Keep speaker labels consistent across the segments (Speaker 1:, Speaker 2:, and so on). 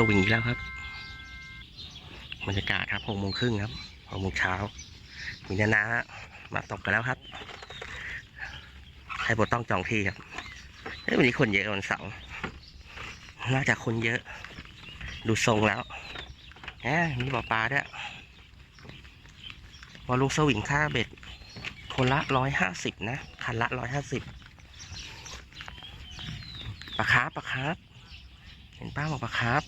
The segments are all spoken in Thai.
Speaker 1: สวิงอีกแล้วครับบรรยากาศครับหกโมงครึ่งครับหกโมงเช้ามีนานามาตกกันแล้วครับ ให้โบต้องจองที่ครับเฮ้ยวันนี้คนเยอะวันเสาร์น่าจะคนเยอะ ดูทรงแล้วแหมมีบ่อปลาด้วยวอลลุงสวิงค่าเบ็ด คนละร้อยห้าสิบนะ คันละร้อยห้าสิบปลาคาร์ฟปลาคาร์ฟเห็นป้าบอกปลาคาร์ฟ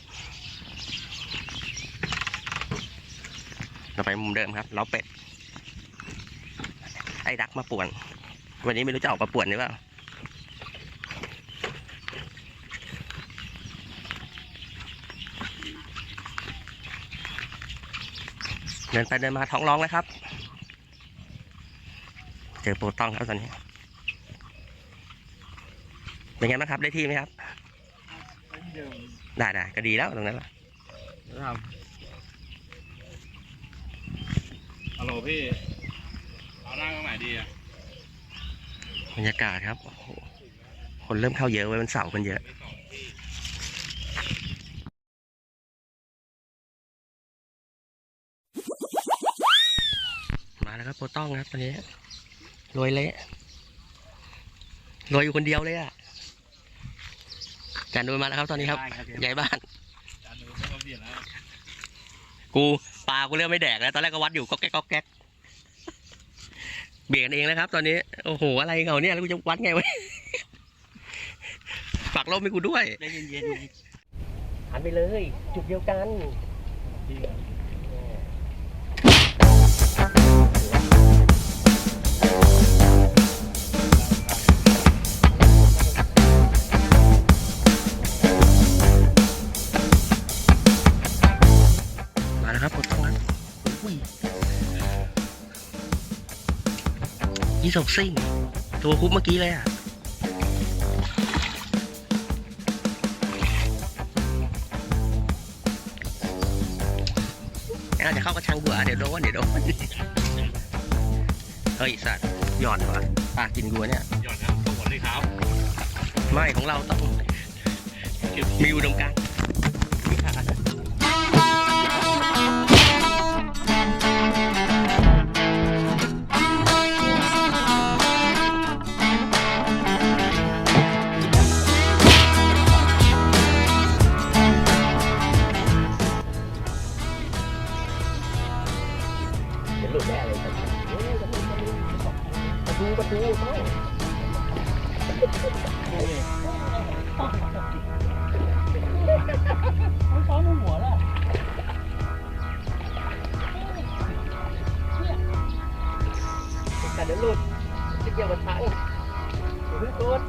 Speaker 1: เราไปมุมเดิมครับเราเป็ด ไอ้ดักมาป่วน วันนี้ไม่รู้จะออกมาป่วนหรือเปล่าเดินไปเดินมาท้องร้องแล้วครับ เจอโปรต้องครับตอนนี้ เป็นไงบ้างครับได้ที่ไหมครับ ได้ได้ก็ดีแล้วตรงนั้นแหละ
Speaker 2: ครับ ฮัลโหลพี่ เอานั่งตรงไหนดีอะ
Speaker 1: บรรยากาศครับ โอ้โห คนเริ่มเข้าเยอะไว้วันเสาร์คนเยอะมาแล้วครับโปรต้องครับตอนนี้รวยเละรวยอยู่คนเดียวเลยอะจานดูมาแล้วครับตอนนี้ครับ ใหญ่บ้าน
Speaker 2: จานนู้นก็เปลี่ยนแล้ว
Speaker 1: กู ปลากูเริ่มไม่แดกแล้ว ตอนแรกก็วัดอยู่ก็แก๊กก็แก๊กเบี่ยงเองแล้วครับ ตอนนี้ โอ้โห อะไรเขาเนี่ยแล้วกูจะวัดไงวะฝากลมให้กูด้วย
Speaker 2: ได้เย็นๆ
Speaker 1: หันไปเลย จุดเดียวกัน ยี่สกซิ่ง ตัวคุบเมื่อกี้เลยอะอาจจะเข้ากระชังบัวเดี๋ยวโดนเดี๋ยวโดนเฮ้ยสัตว์หย่อนว่ะปลากินบัวเนี่ย
Speaker 2: หย่อนครับสวัสดีครับ
Speaker 1: ไม่ของเราต้องมีอุดมการ แต่เดี๋ยวหลุดจะเกี่ยวกับช้างเฮ้ยโดน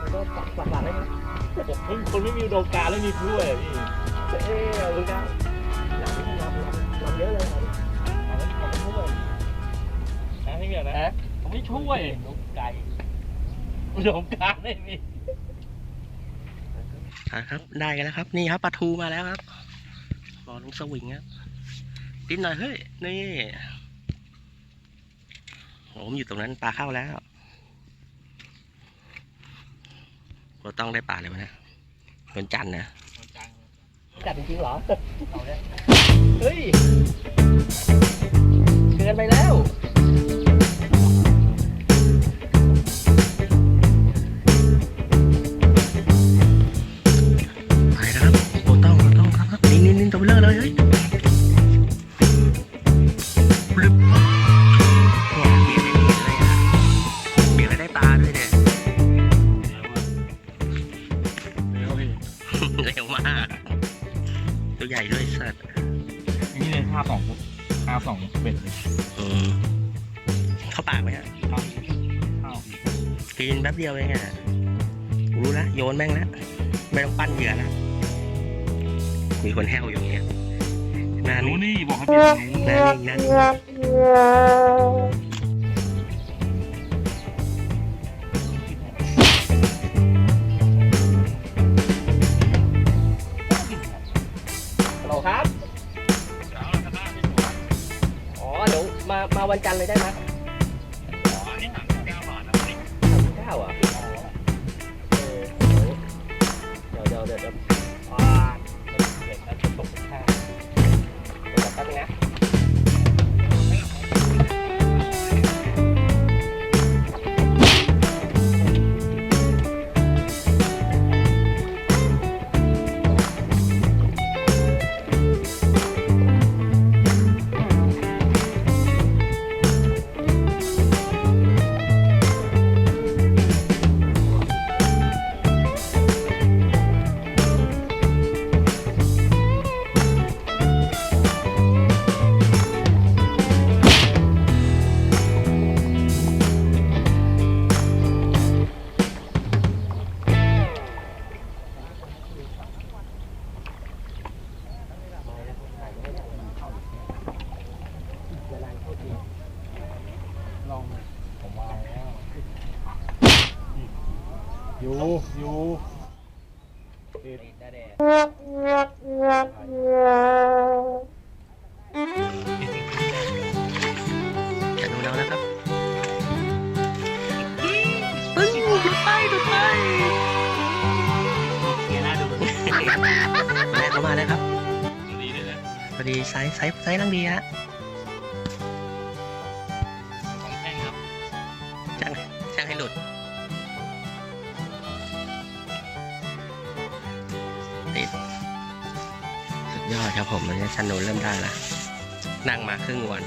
Speaker 1: มันก็ปักปักหลังได้ไหม
Speaker 2: ผมคนไม่มีอุดมการณ์แล้วมีผู้ด้วยพี่
Speaker 1: เอ้ยเอาดูกันหลังที่ลำลำเยอะเลยครับ
Speaker 2: เขาไม่ช่วยนะที่เมียนะเขาไม่ช่วย
Speaker 1: นกไก่
Speaker 2: อุดมการไม่มี
Speaker 1: ครับ ได้กันแล้วครับ นี่ครับปลาทูมาแล้วครับบอลลุงสวิงครับ ดิ้นหน่อยเฮ้ยนี่โหมนอยู่ตรงนั้นปลาเข้าแล้วเราต้องได้ปลาเลยวะเนะเป็นจันทร์นะจัดจริงๆเหรอเฮ้ยเกินไปแล้วไปแล้วครับฮ้ยเฮ้ย ได้ปลาด้วยเนี่ย
Speaker 2: เร็วพี่
Speaker 1: เร็วมาก ตัวใหญ่ด้วยสัตว์
Speaker 2: อันนี้เลยห้าสองห้าสองเบ็ดเลย
Speaker 1: อืมเข้าปากไหมฮะ
Speaker 2: ข้าวข้าว
Speaker 1: กินแป๊บเดียวเองอะรู้ละโยนแม่งละไม่ต้องปั้นเหยื่อละมีคนแห้วอยู่เนี่ยหน้า
Speaker 2: รู้
Speaker 1: นิ่ง
Speaker 2: นี่บอกให้เปลี่ยนรู้
Speaker 1: หน้านิ่งหน้านิ่ง
Speaker 3: วันจันทร์เลยได้ไหม อยู่อยู่ติดได้แดด
Speaker 1: จะดูเราแล้วครับปึ้งหลุดไปหลุดไป
Speaker 2: เกียร์หน้าดู
Speaker 1: แม่เข้ามาแล้วครับ
Speaker 2: ดีเลยนะ
Speaker 1: พอดีไซส์ไซส์ไซส์ลังดีฮะ ติด สุดยอดครับผมวันนี้ชันโนเริ่มได้ละนั่งมาครึ่งวัน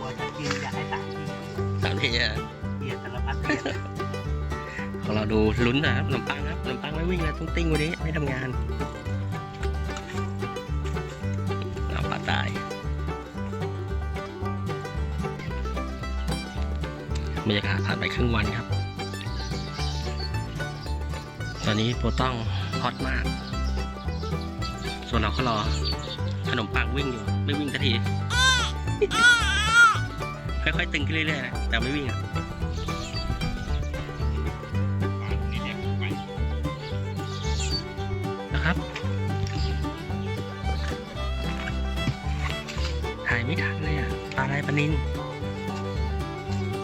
Speaker 2: ว่าจะกินอยากให้สามที
Speaker 1: สามทีอะ
Speaker 2: เกียร์สารพัดเกียร์
Speaker 1: ของเราดูลุ้นนะครับขนมปังครับขนมปังไม่วิ่งเลยตุ้งติ้งวันนี้ไม่ทำงานเราปลาตายบรรยากาศผ่านไปครึ่งวันครับต อนนี้โปรต้องฮอตมาก ส่วนเราก็รอขนมปังวิ่งอยู่ ไม่วิ่งสักที ค่อยๆตึงขึ้นเรื่อยๆนะแต่ไม่วิ่งอะนะครับ ถ่ายไม่ทันเลยอะปลาอะไรปลานิน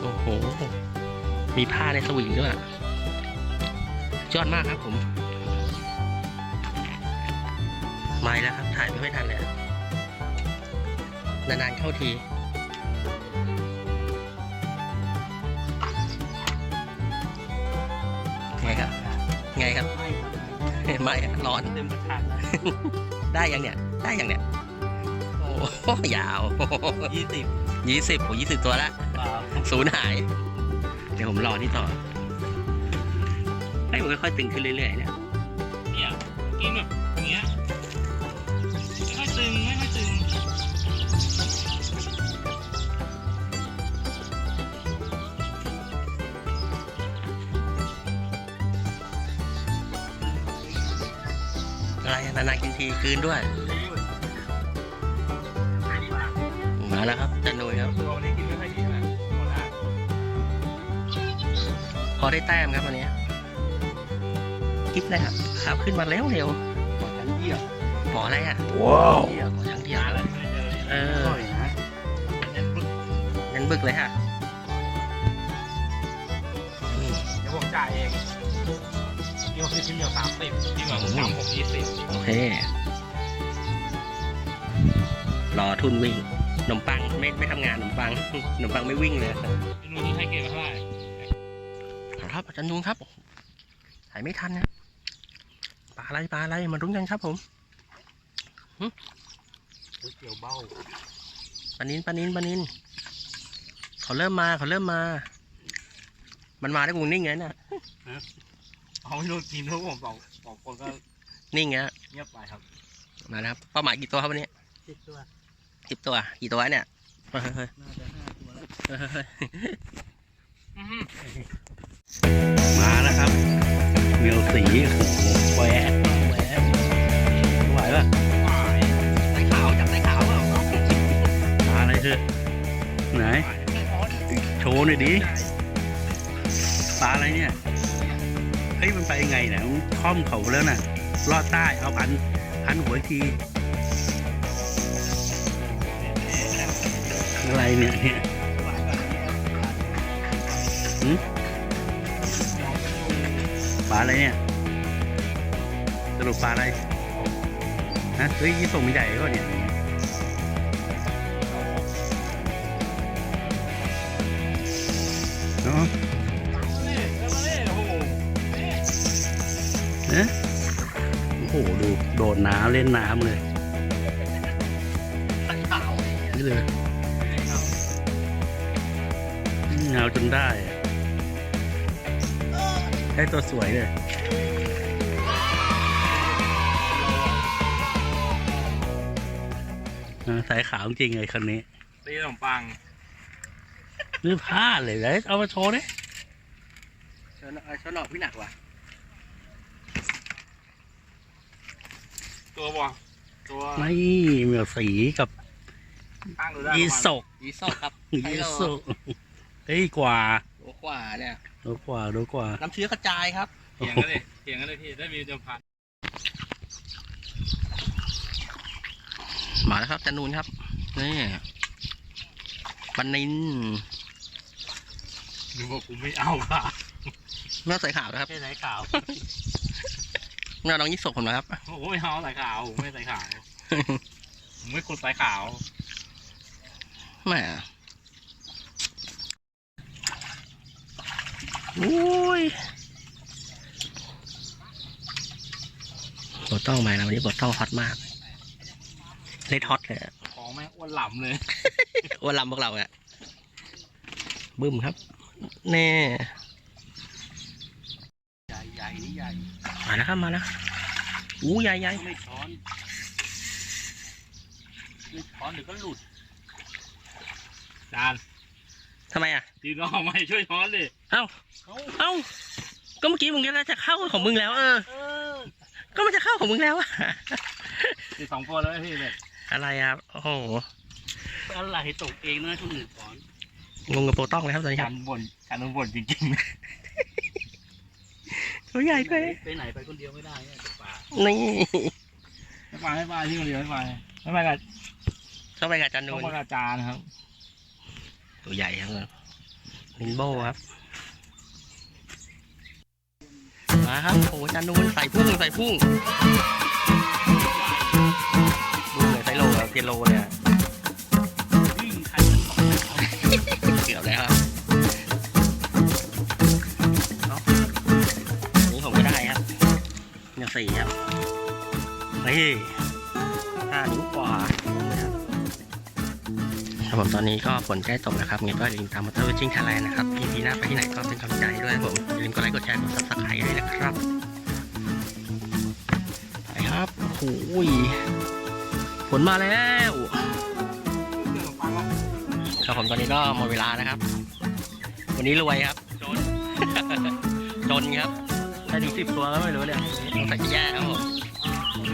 Speaker 1: โอ้โห มีผ้าในสวิงด้วยอะ ยอดมากครับผมไม่แล้วครับ ถ่ายไม่ค่อยทันเลยอะนานๆเข้าทีไงครับ ไงครับไม่อะร้อน
Speaker 2: เต็มกระถาง
Speaker 1: ได้ยังเนี่ย ได้ยังเนี่ย โอ้โหยาว
Speaker 2: ยี่สิบ
Speaker 1: ยี่สิบโอ้ยี่สิบตัวละ
Speaker 2: เปล่า
Speaker 1: ศูนย์หาย เดี๋ยวผมรอที่ต่อให้ มันค่อยๆตึงขึ้นเรื่อยๆเนี่ย
Speaker 2: เนี่ยกินแบบอย่างเงี้ยไม่ค่อยตึงไม่ค่อยตึง
Speaker 1: อะไรอะนานๆกินทีคืนด้วย มาแล้วครับจันนุยครับ
Speaker 2: ตัววันนี้กินไม่ค่อยดีนะหมดละ
Speaker 1: พอได้แต้มครับวันนี้ กิ๊บเลยครับขับขึ้นมาเร็วเร็ว
Speaker 2: หมดทั้งเยี่ยม
Speaker 1: ๆหมออะไรอะ
Speaker 2: ว้าว
Speaker 1: เดียวหมอช่างเดียว
Speaker 2: ยาเลยไม่เจอเลย
Speaker 1: เอ
Speaker 2: อ
Speaker 1: อ
Speaker 2: ร่อยนะเน้นปึ๊ก
Speaker 1: งั้นบึกเลยฮะอืม
Speaker 2: เดี๋ยวผมจ่ายเองพี่ว่าพี่ชิ้นเดียวสามสิบพี่ว่าผมสามผมยี่สิบ
Speaker 1: โอเครอทุนวิ่งขนมปังไม่ไม่ทำงานขนมปังขนมปังไม่วิ่งเลย
Speaker 2: พี่นุ่นให้เกมมาเท่าไหร่
Speaker 1: ครับอาจารย์นุงครับถ่ายไม่ทันนะ ปลาอะไรปลาอะไรมารุ้นกันครับผม
Speaker 4: เกี่ยวเบ้า
Speaker 1: ปลานินปลานินปลานินเขาเริ่มมาเขาเริ่มมา มันมาได้กูนิ่งไงน่ะ
Speaker 4: เอาไม่รู้กินทุกผมสองสองคนก็
Speaker 1: นิ่งไง
Speaker 4: เงียบไปครับ
Speaker 1: มาแล้วครับเป้าหมายกี่ตัวครับวันนี้
Speaker 4: คิดตัว
Speaker 1: สิบตัว กี่ตัวเนี่ยเฮ้ยเฮ้ย
Speaker 4: น่าจะห้าตัวแล้ว
Speaker 1: เฮ้ยเฮ้ย
Speaker 4: มาแล้วครับ เมียวสีโอ้โหแหวะแหวะไหวปะ
Speaker 1: ใส่ขาวจับใส่ขาวเปล่า
Speaker 4: ปลาอะไรเถอะไหน โชว์หน่อยดิปลาอะไรเนี่ยเฮ้ยมันไปยังไงเนี่ยมันคล่อมเขาแล้วน่ะลอดใต้เอาพันพันหัวทีอะไรเนี่ยเนี่ย ปลาอะไรเนี่ยสรุปปลาอะไรฮะเฮ้ยยี่ส่งมันใหญ่ก็เนี่ยเนาะเอ๊ะโอ้โหดูโดดน้ำเล่นน้ำเลย
Speaker 1: ใส่ขาว
Speaker 4: นี่เลยเงาจนได้อะ ได้ตัวสวยเลยเออสายขาวจริงเลยคันนี้
Speaker 2: ตีขนมปัง
Speaker 4: นี่พลาดเลยเลยเอามาโชว์ดิ
Speaker 1: เชิญเอาเชิญหนอกพี่หนักว่ะ
Speaker 2: ตัวบ่ตัว
Speaker 4: ไม่เหมียวสีกับ
Speaker 2: ตั้งดูได้
Speaker 4: ยีสก
Speaker 1: ยีโซครับ
Speaker 4: ยีสกเฮ้ยกว่า
Speaker 1: โอ้ขวาเนี่ย
Speaker 4: ดูกว่าดูกว่า
Speaker 1: น้ำเชื้อกระจายครับ
Speaker 2: เถียงกันเลยเถียงกันเลยพี่ ได้มีเดิมพัน
Speaker 1: มาแล้วครับจันนูนครับ นี่ปลานิน
Speaker 2: หนูบอกกูไม่เอาค่ะ
Speaker 1: ไม่ต้องใส่ขาวนะครับ
Speaker 4: แค่สายขาว
Speaker 1: ไม่เอาน้องยี่สกผมนะครับ
Speaker 2: โอ้ยเอาสายขาวผมไม่สายขาว ผมไม่คนสายขาว
Speaker 1: แหม อุ้ยบทต้องไหมนะวันนี้บทต้องฮอตมาก เลดฮอตเลยอะ
Speaker 2: ของแม่งอ้วนหล่ำเลย
Speaker 1: อ้วนลำพวกเราอะบึ้มครับ แน่
Speaker 4: ใหญ่ใหญ่นี่ใหญ่
Speaker 1: มาแล้วครับมาแล้วอู้ใหญ่ใหญ่
Speaker 4: ไม่ช้อนไม่ช้อนเดี๋ยวก็หลุด
Speaker 2: จาน
Speaker 1: ทำไมอะ
Speaker 2: ทีน้องไม่ช่วยช้อนดิ
Speaker 1: เอ้า เอ้า ก็เมื่อกี้มึงจะจะเข้าของมึงแล้ว เออ ก็มันจะเข้าของมึงแล้วอะ
Speaker 2: ทีสองตัวแล้วพี่เนี่ย
Speaker 1: อะไรอะโอ้โห
Speaker 4: อะไรตกเองนะทุกหนึ่งช้อน
Speaker 1: งงกับโปรต้องเลยครับตอนนี้ค
Speaker 2: กา
Speaker 1: รับ
Speaker 2: รบ่นการบ่นจริง
Speaker 1: ตัวใหญ่ด้วย
Speaker 4: ไปไหนไปคนเดียวไม่ได้เนี่ยตกปลา
Speaker 1: นี่
Speaker 2: ๆไม่ไปไม่ไปที่คนเดียวไม่ไปไม่ไปกับ
Speaker 1: ต้องไปกับจันนู
Speaker 2: ต้อง
Speaker 1: น
Speaker 2: ไปกับจานครับ
Speaker 1: ตัวใหญ่ครับลินโบครับ มาครับโอ้จันนูนใส่พุ่งใส่พุ่งดูเลยไซโลกับเจโลเนี่ย
Speaker 4: เกันสองเกื
Speaker 1: อบแล้วครับเอานี่ผมก็ได้ครับเนี่ยสี่ครับนี่ห้านิ้วกว่า ครับผมตอนนี้ก็ฝนใกล้ตกนะครับงั้นก็อย่าลืมตามมอเตอร์จิ้งไทยแลนด์นะครับพี่พีหน้าไปที่ไหนก็เป็นกำลังใจให้ด้วยครับผมอย่าลืมกดไลค์กดแชร์กดซับสไครต์ด้วยนะครับไปครับโอ้โหฝนมาแล้วครับผมตอนนี้ก็หมดเวลานะครับ วันนี้รวยครับจนจนครับถ้าถึงสิบตัวก็ไม่รู้เนี่ยต้องใส่จะแย่ครับผม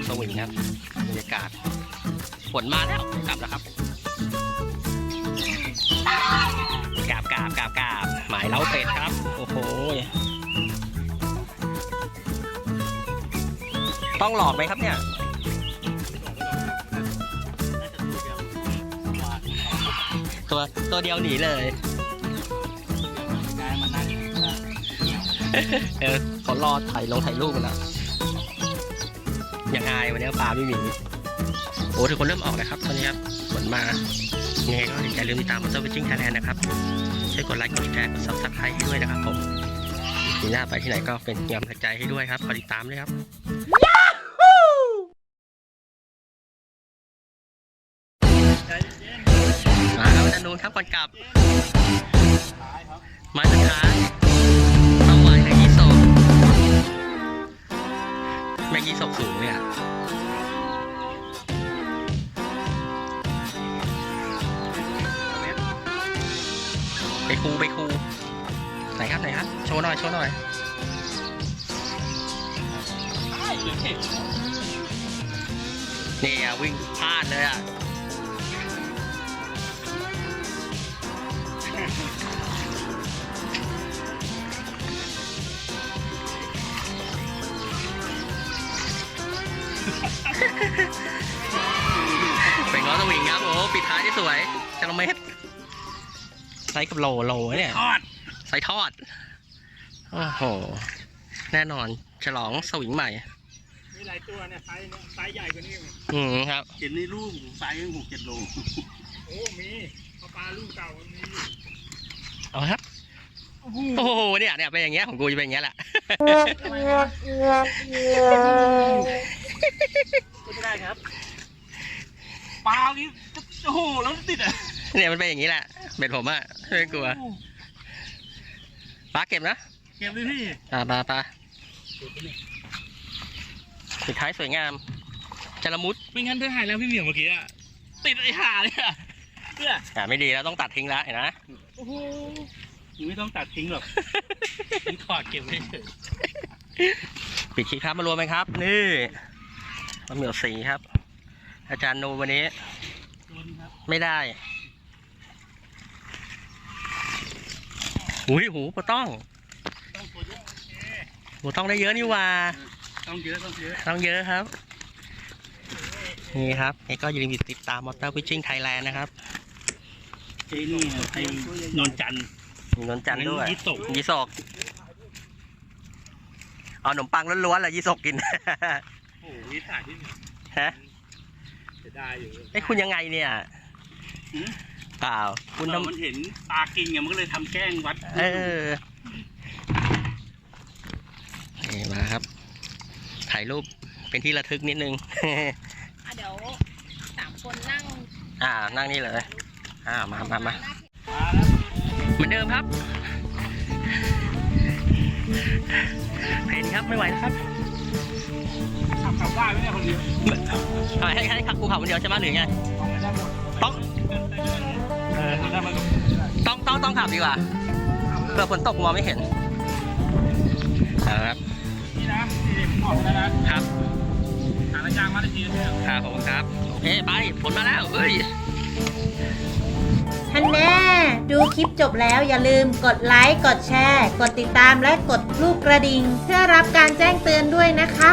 Speaker 1: สวิงครับบรรยากาศฝนมาแล้วกลับแล้วครับ กาบกาบกาบกาบหมายเล้าเป็ดครับ โอ้โหต้องหลอกไหมครับเนี่ยตัวตัวเดียวหนีเลยเออเขารอถ่ายลงถ่ายรูปกันแล้วยังไงวันนี้ปลาไม่มีโอ้ทุกคนเริ่มออกแล้วครับตอนนี้ครับฝนมา ยังไงก็อย่าลืมติดตามมาซอร์วิสชิ่งไทยแลนด์นะครับ ช่วยกดไลค์ กดแชร์ กดซับสไครต์ให้ด้วยนะครับผมมีหน้าไปที่ไหนก็เป็นกำลังใจให้ด้วยครับคอยติดตามเลยครับมาครับอาจารย์นูนครับก่อนกลับ มาสุดท้ายเอาไว้ให้กี่ศพไม่กี่ศพสูงเลยอะ คูไปคูไหนครับไหนครับโชว์หน่อยโชว์หน่อยนี่อะวิ่งพลาดเลยอะเป็นง้อสวิงครับโอ้ปิดท้ายที่สวยจระเม็ด ไซส์กับโลโลเนี่ย
Speaker 2: ทอด
Speaker 1: ไซส์ทอด โอ้โห แน่นอนฉลองสวิงใหม่
Speaker 4: มีหลายตัวเนี่ยไซส์เนี่ยไซส์ใหญ่กว่านี้อีก
Speaker 1: อืมครับ
Speaker 2: เห็นในรูปไซส์หกเจ็ดโล
Speaker 4: โอ้มีปลาปลาลูกเก่ามันมีอยู่
Speaker 1: เอาครับโอ้โหเนี่ยเนี่ยเป็นอย่างเงี้ยของกูจะเป็นอย่างเงี้ยแหละ
Speaker 3: ไม่ได้ครับ
Speaker 2: ปลานี่โอ้โหแล้วติดอะ
Speaker 1: เนี่ยมันเป็นอย่างนี้แหละเบ็ดผมอะไม่กลัวปลาเก็บนะ
Speaker 2: เก็บเลยพี่
Speaker 1: ปลาปลาปลาสุดท้ายสวยงามจระมุด
Speaker 2: ไม่งั้นถ้าหายแล้วพี่เหมียวเมื่อกี้อะติดไอ้ห่าเลยอะเนี่ย
Speaker 1: อ่าไม่ดีแล้วต้องตัดทิ้งแล้วเห็นไหม
Speaker 2: โอ้โหไม่ต้องตัดทิ้งหรอกทิ้งถอดเก็บไว้เฉย
Speaker 1: ปิดคลิปครับมารวมไหมครับ นี่มะเหมียวสีครับ อาจารย์นูวันนี้ไม่ได้ หุยหูปะต้อง
Speaker 2: ต้องตัวเยอะ
Speaker 1: หูต้องได้เยอะนี่หว่า
Speaker 2: ต้องเยอะต้องเยอะ
Speaker 1: ต้องเยอะครับ นี่ครับนี่ก็อย่าลืมติดตามมอเตอร์วิชชิ่งไทยแลนด์นะครับ
Speaker 2: ไอ้นี่ไอ้นนจันทร์
Speaker 1: มีนนจันทร์ด้วย
Speaker 2: ยี่สก
Speaker 1: ยี่สกเอาขนมปังล้วนๆแหละยี่สกกิน
Speaker 2: โอ้โหนี่ถ่ายที่
Speaker 1: ฮะ
Speaker 2: จะได้อยู่
Speaker 1: ไอ้ยคุณยังไงเนี่ย
Speaker 2: หืม
Speaker 1: เปล่า คุ
Speaker 2: คุณณ
Speaker 1: ทำ
Speaker 2: มันเห็นปลากินไงมันก็เลยทำแกล้งวัด
Speaker 1: เออนี่มาครับ ถ่ายรูปเป็นที่ระทึกนิดนึง
Speaker 5: อะเดี๋ยวสามคนนั่ง
Speaker 1: อ่า นั่งนี่เลย อ่า มามามา
Speaker 5: หน้า
Speaker 1: เหมือนเดิมครับเพนครับไม่ไหวแล้วครับ
Speaker 2: ขับขับได้ไหมเนี่ยคนเดียว
Speaker 1: เอาให้ให้ขับกูขับคนเดียวใช่ไหมหรือไง ต้อง
Speaker 2: เออได้มา
Speaker 1: ต้องต้องต้องขับดีกว่าเผื่อฝนตกมองไม่เห็นเอาละครับ
Speaker 2: นี่นะนี่ผมบอกแล้วนะครับหาระยางมาได้ทีเนี่ย
Speaker 1: ครับผมครับโอเคไปฝนมาแล้วเอ้ย
Speaker 6: ท่านแน่ดูคลิปจบแล้วอย่าลืมกดไลค์ กดแชร์ กดติดตามและกดรูปกระดิ่ง เพื่อรับการแจ้งเตือนด้วยนะคะ